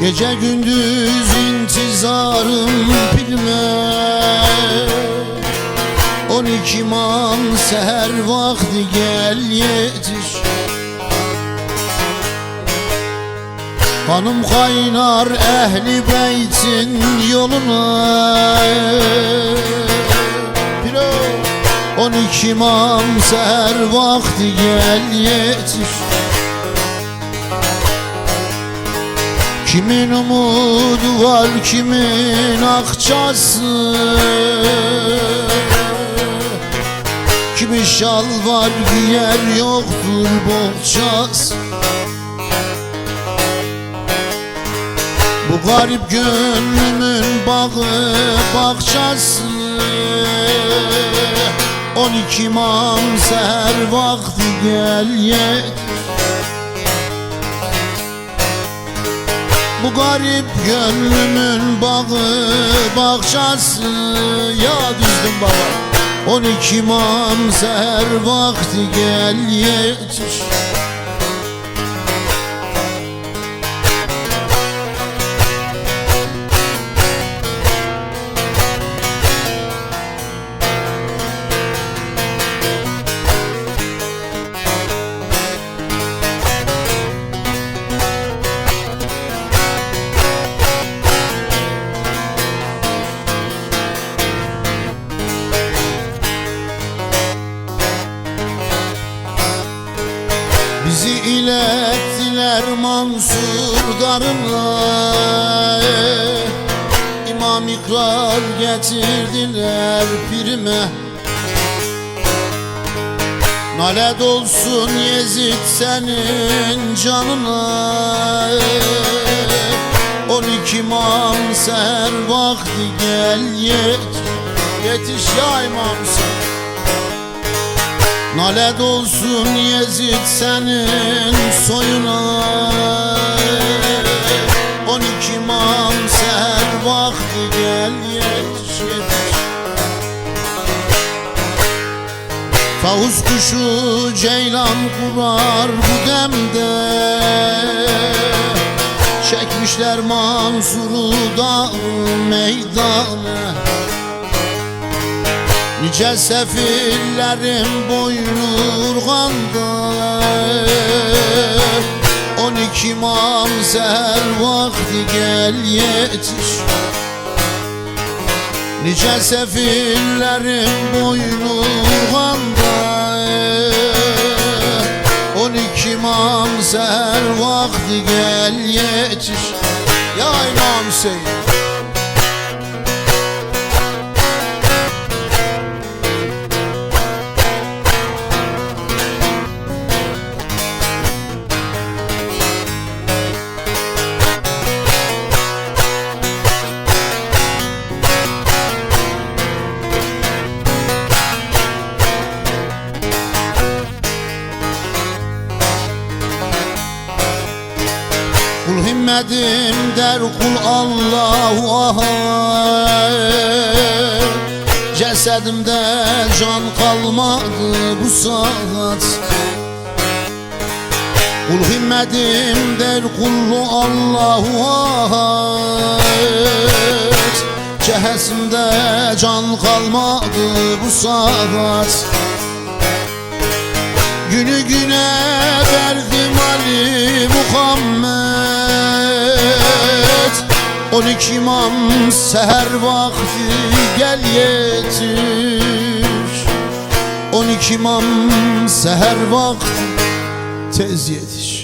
Gece gündüz intizarım bilme On iki man seher vakti gel yetiş. Hanım kaynar ehli beytin yoluna. On iki man seher vakti gel yetiş Kimin umudu var kimin akçası? Kimi şal var giyer yoktur bohçası? Bu garip gönlümün bağı bahçesi On iki mam seher vakti gel yet Bu garip gönlümün bağı bahçesi Ya düzdün baba On iki mam vakti gel yetiş Bizi ilettiler Mansur darına İmam ikrar getirdiler pirime. Nalet olsun Yezid senin canına. On iki imam vakti gel yetiş Yetiş ya imamsın Nalet olsun Yezid senin soyuna. On iki imam seher vakti gel yetiş yetiş Tavus kuşu ceylan kurar bu demde. Çekmişler Mansur'u da meydana Nice sefillerin boynu urganda On iki imam seher vakti gel yetiş. Nice sefillerin boynu urganda On iki imam seher vakti gel yetiş. Ya İmam Hüseyin Kul himmedim der kul Allahu ahad. Cesedimde can kalmadı bu saat. Kul himmedim der kullu Allahu ahad. Cehesimde can kalmadı bu saat. Günü güne verdim Ali On iki imam seher vakti gel yetiş On iki imam seher vakti tez yetiş